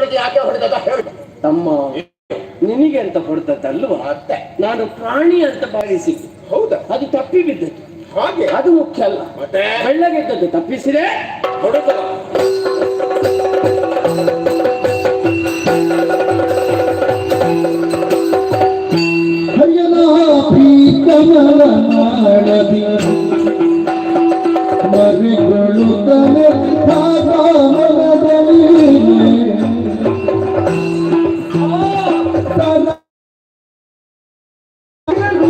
ನೀ ಯಾಕೆ ಹೊಡೆದ ಹೇಳಿ. ತಮ್ಮ ನಿನಗೆ ಅಂತ ಹೊಡೆದದ್ದಲ್ವಾ? ಅತ್ತೆ ನಾನು ಪ್ರಾಣಿ ಅಂತ ಭಾವಿಸಿ. ಹೌದಾ? ಅದು ತಪ್ಪಿ ಬಿದ್ದದ್ದು. ಹಾಗೆ? ಅದು ಮುಖ್ಯ ಅಲ್ಲ. ಮತ್ತೆ? ಬೆಳ್ಳಗೆದ್ದದ್ದು ತಪ್ಪಿಸಿದೆ. ಹೊಡೆದ ಮರಿಗಳು ಪ್ರೀತಮನ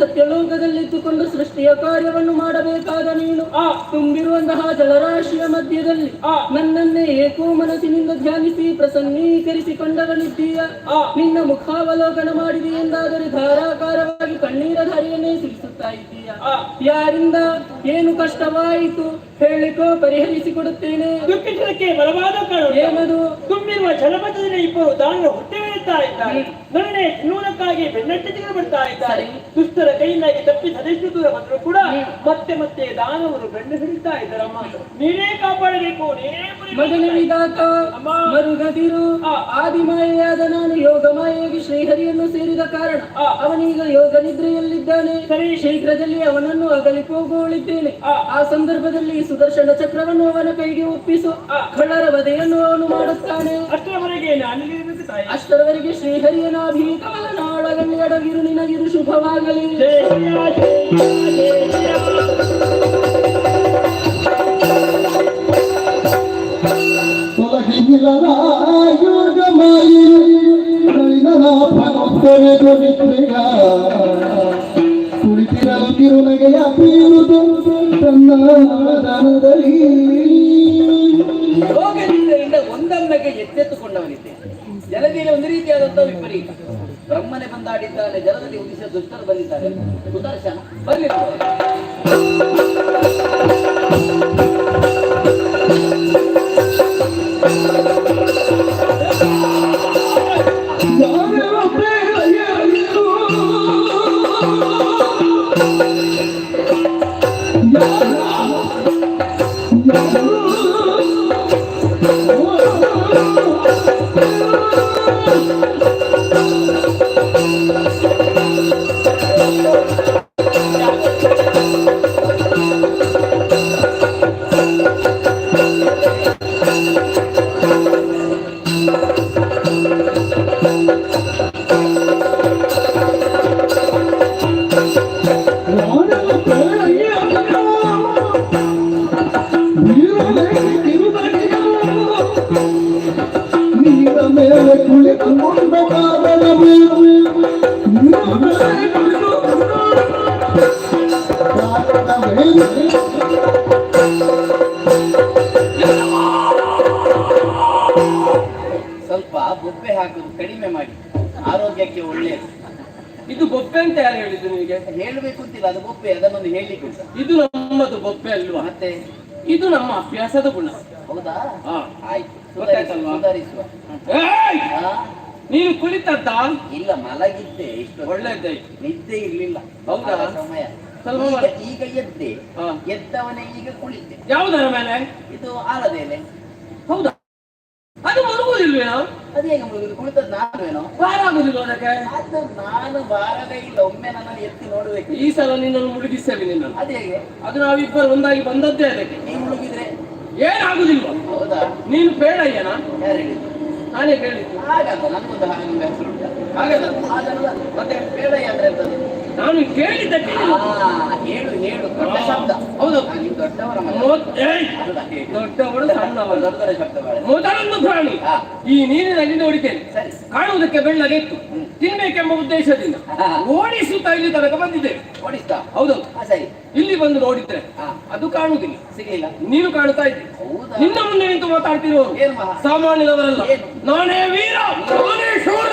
ಸತ್ಯಲೋಕದಲ್ಲಿದ್ದುಕೊಂಡು ಸೃಷ್ಟಿಯ ಕಾರ್ಯವನ್ನು ಮಾಡಬೇಕಾದ ನೀನು. ಆ ತುಂಬಿರುವಂತಹ ಜಲರಾಶಿಯ ಮಧ್ಯದಲ್ಲಿ ಆ ನನ್ನನ್ನೇ ಏಕೋ ಮನಸ್ಸಿನಿಂದ ಧ್ಯಾನಿಸಿ ಪ್ರಸನ್ನೀಕರಿಸಿಕೊಂಡವನಿದ್ದೀಯ. ಆ ನಿನ್ನ ಮುಖಾವಲೋಕನ ಮಾಡಿದೆ ಎಂದಾದರೆ ಧಾರಾಕಾರವಾಗಿ ಕಣ್ಣೀರ ಧಾರೆಯನ್ನೇ ಸುರಿಸುತ್ತಾ ಇದ್ದೀಯ. ಆ ಯಾರಿಂದ? ಏನು ಕಷ್ಟವಾಯಿತು? ಹೇಳಿಕೋ ಪರಿಹರಿಸಿಕೊಡುತ್ತೇನೆ. ಬಲವಾದ ಕಾರಣ. ಏನದು ತುಂಬಿರುವ ಜಲಪಥದಲ್ಲಿ ಇಬ್ಬರು ದಾನರು ಹುಟ್ಟಿಬೀಳುತ್ತಾ ಇದ್ದಾರೆ. ನನ್ನೇ ನೂನಕ್ಕಾಗಿ ಬೆನ್ನಟ್ಟಿಗೆ ಬಿಡ್ತಾ ಇದ್ದಾರೆ. ದುಷ್ಟರ ಕೈಯಿಂದಾಗಿ ತಪ್ಪಿ ಸದೆಷ್ಟು ದೂರ ಬಂದರೂ ಕೂಡ ಮತ್ತೆ ಮತ್ತೆ ದಾನವರು ಬೆನ್ನು ಹಿಡಿತಾ ಇದ್ದಾರಮ್ಮ ನೀನೇ ಕಾಪಾಡಬೇಕು ನೀನೇ ಮುರಿಬೇಕು. ಮಗನ ವಿಧಾತ ಮರುಗದಿರು. ಆದಿಮಾಯೆಯಾದ ನಾನು ಯೋಗ ಮಾಯಾಗಿ ಶ್ರೀಹರಿಯನ್ನು ಸೇರಿದ ಕಾರಣ ಅವನೀಗ ಯೋಗ ನಿದ್ರೆಯಲ್ಲಿದ್ದಾನೆ. ಶೀಘ್ರದಲ್ಲಿ ಅವನನ್ನು ಅಗಲಿ ಹೋಗುವಳಿದ್ದೇನೆ ಆ. ಸಂದರ್ಭದಲ್ಲಿ ಸುದರ್ಶನ ಚಕ್ರವನ್ನು ಅವನ ಕೈಗೆ ಒಪ್ಪಿಸು. ಕಳ್ಳರ ವಧೆಯನ್ನು ಅವನು ಮಾಡುತ್ತಾನೆ. ಅಷ್ಟರವರೆಗೆ ಅಷ್ಟರವರೆಗೆ ಶ್ರೀಹರಿಯ ನಾಭಿ ಕಮಲನಾಳಗಲ್ಲಿ ಅಡಗಿರು ನಿನಗಿರು ಶುಭವಾಗಲಿ. ಕುಳಿತಿರಲು ತಿರುನಗೆಯ ಬೀರುದು ತನ್ನ ದಾನದಲ್ಲಿ ಒಂದೊಮ್ಮೆಗೆ ಎಚ್ಚೆತ್ತುಕೊಂಡವನಿದ್ದೆ ಜಲದಿಯಲ್ಲಿ ಒಂದು ರೀತಿಯಾದಂತಹ ವಿಪರೀತ. ಬ್ರಹ್ಮನೆ ಬಂದಾಡಿದ್ದಾನೆ ಜಲದಲ್ಲಿ ಉದಿಸಿದ ದುಷ್ಟರು ಬಂದಿದ್ದಾರೆ. ಸುದರ್ಶನ ಬರಲಿಲ್ಲ ಸ್ವಲ್ಪ ಬೊಬ್ಬೆ ಹಾಕುದು ಕಡಿಮೆ ಮಾಡಿ. ಆರೋಗ್ಯಕ್ಕೆ ಒಳ್ಳೆಯದು ಇದು ಬೊಬ್ಬೆ ಅಂತ ಯಾರು ಹೇಳಿದ್ರು ನಿಮಗೆ? ಹೇಳಬೇಕು ಅಂತಿಲ್ಲ ಅದು ಬೊಬ್ಬೆ ಅದನ್ನೊಂದು ಹೇಳಲಿಕ್ಕೆ ಉಂಟು ಇದು ನಮ್ಮದು ಬೊಬ್ಬೆ ಅಲ್ವಾ? ಮತ್ತೆ? ಇದು ನಮ್ಮ ಅಭ್ಯಾಸದ ಗುಣ. ಹೌದಾ. ಆಯ್ತು. ಗೊತ್ತಾಯ್ತಲ್ವಾ? ಸುಧಾರಿಸುವ? ನೀನು ಕುಳಿತದ್ದ? ಇಲ್ಲ ಮಲಗಿದ್ದೆ ಇಷ್ಟು ಒಳ್ಳೆದಾಯ್ತು. ನಿದ್ದೆ ಇರ್ಲಿಲ್ಲ. ಹೌದಾ? ಸಮಯ. ಈಗ- ಈಗ ಎದ್ದೆ. ಎದ್ದವನೇ ಈಗ ಕುಳಿತೆ. ಯಾವುದರ ಮೇಲೆ? ಇದು ಆಲದೇಲೆ ಹೌದಾ? ಅದು ಮಲಗುವುದಿಲ್ವೇನೋ? ಅದು ಹೇಗೆ ಮಲಗುದು ಕುಳಿತದ್ದು ನಾನುವೇನೋ? ಭಾರ ಆಗುದಿಲ್ಲ ಅದಕ್ಕೆ? ಅದು ನಾನು ಬಾರದೇ ಇಲ್ಲ. ಒಮ್ಮೆ ನನ್ನನ್ನು ಎತ್ತಿ ನೋಡಬೇಕು. ಈ ಸಲ ನಿನ್ನನ್ನು ಮುಳುಗಿಸ್ತೇವೆ ನಿನ್ನನ್ನು. ಅದು ಹೇಗೆ? ಅದು ನಾವಿಬ್ಬರು ಒಂದಾಗಿ ಬಂದದ್ದೇ ಅದಕ್ಕೆ. ನೀವು ಮುಳುಗಿದ್ರೆ? ಏನಾಗುದಿಲ್ವಾ ಹೌದಾ? ನೀನು ಬೇಡಯ್ಯನ ಯಾರು ಹೇಳಿದ್ದು? ನಾನೇ ಕೇಳಿದ್ದು ಹಾಗಲ್ಲ ನನಗೊಂದು ಹಾಗೊಂದು ಹೆಸರು ಹಾಗಲ್ಲ ಹಾಗಲ್ಲ ಮತ್ತೆ ಬೇಡ ಅಂದ್ರೆ ಎಂತದ್ದು ನಾನು ಕೇಳಿದ್ದಕ್ಕೆ ಹೇಳು ಹೇಳು. ದೊಡ್ಡ ಶಬ್ದ. ಹೌದು. ನೀವು ದೊಡ್ಡವರ ಮಗ. ಮೊದ್- ಏಯ್! ಅಲ್ಲ, ಹೇಳು. ದೊಡ್ಡವಳು ಸಣ್ಣವಳು. ದೊಡ್ಡವರ ಶಬ್ದ ಮೊದಲೊಂದು ಪ್ರಾಣಿ. ಈ ನೀರಿನಲ್ಲಿ ನೋಡಿದ್ದೇನೆ. ಸರಿ. ಕಾಣುವುದಕ್ಕೆ ಬೆಳ್ಳಗೆ ಇತ್ತು ಹ್ಮ್. ತಿನ್ಬೇಕೆಂಬ ಉದ್ದೇಶದಿಂದ. ಓಡಿಸುತ್ತಾ ಇಲ್ಲಿ ತನಕ ಬಂದಿದ್ದೇವೆ ಓಡಿಸ್ತಾ? ಹೌದು. ಸರಿ. ಇಲ್ಲಿ ಬಂದು ನೋಡಿದ್ರೆ ಅದು ಕಾಣುವುದಿಲ್ಲ. ಸಿಗ್ಲಿಲ್ಲ. ನೀನು ಕಾಣ್ತಾ ಇದ್ದೀನಿ ಹೌದಾ? ನಿನ್ನ ಮುಂದೆ ನಿಂತು ಮಾತಾಡ್ತಿರೋ? ಸಾಮಾನ್ಯದವರಲ್ಲ. ನಾನೇ ವೀರ ನಾನೇ ಶೂರ.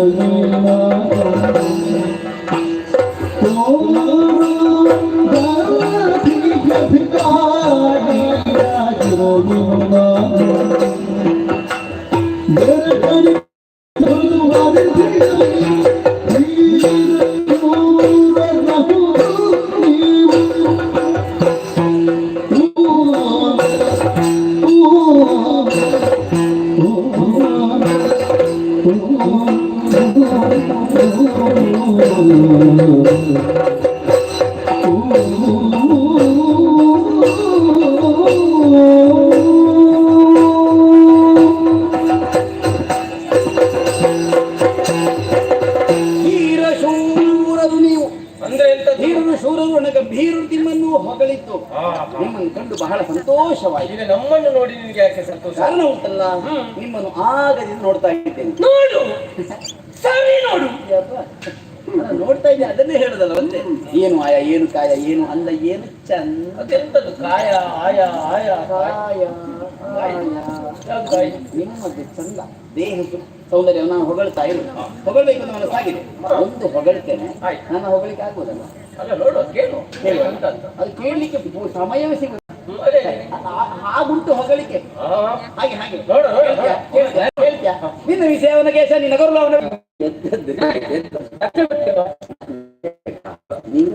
Hallelujah. ಗಂಭೀರರು ನಿಮ್ಮನ್ನು ಹೊಗಳಿತ್ತು. ನಿಮ್ಮನ್ನು ಕಂಡು ಬಹಳ ಸಂತೋಷವಾಗಿದೆ ಈಗ ನಮ್ಮನ್ನು ನೋಡಿ ನಿಮಗೆ ಯಾಕೆ ಸಂತೋಷ? ಕಾರಣ ಉಂಟಲ್ಲ ನಿಮ್ಮನ್ನು ಆಗದಿಂದ ನೋಡ್ತಾ ಇದ್ದೇನೆ. ನೋಡು. ಸರಿ ನೋಡು. ನೋಡ್ತಾ ಇದ್ದೆ ಅದನ್ನೇ ಹೇಳುದಲ್ಲ ಮತ್ತೆ. ಏನು ಆಯ ಏನು ಕಾಯ ಏನು ಅಲ್ಲ ಏನು ಚಂದ. ಅದೆಂತದ್ದು ಕಾಯ ಆಯ ಆಯ ಕಾಯ. ನಿಮ್ಮದು ಚಂದ. ದೇಹ ಸೌಂದರ್ಯ ನಾನು ಹೊಗಳ್ತಾ ಇರು ಹೊಗಳ್ಬೇಕು ಅಂತ ಮನಸ್ಸಾಗಿದೆ. ಒಂದು ಹೊಗಳ್ತೇನೆ. ಆಯ್ತು. ನನ್ನ ಹೊಗಳಿಕೆ ಆಗ್ಬೋದಲ್ಲ ಅಲ್ಲ ನೋಡು ಅದ್ ಕೇಳು ಅಂತ. ಅದು ಕೇಳಲಿಕ್ಕೆ ಸಮಯವೇ ಸಿಗುದು ಹಾಗುಂಟು ಹೊಗಳಿಕೆ ಹಾಗೆ ಹಾಗೆ? ನಿನ್ನ ವಿಷಯವನ್ನ ಕೇಶ ನಿನ್ನ ಅವನ ಎದ್ದದ್ದು. ಅಷ್ಟೇ ಬಿಟ್ಟು. ನೀನು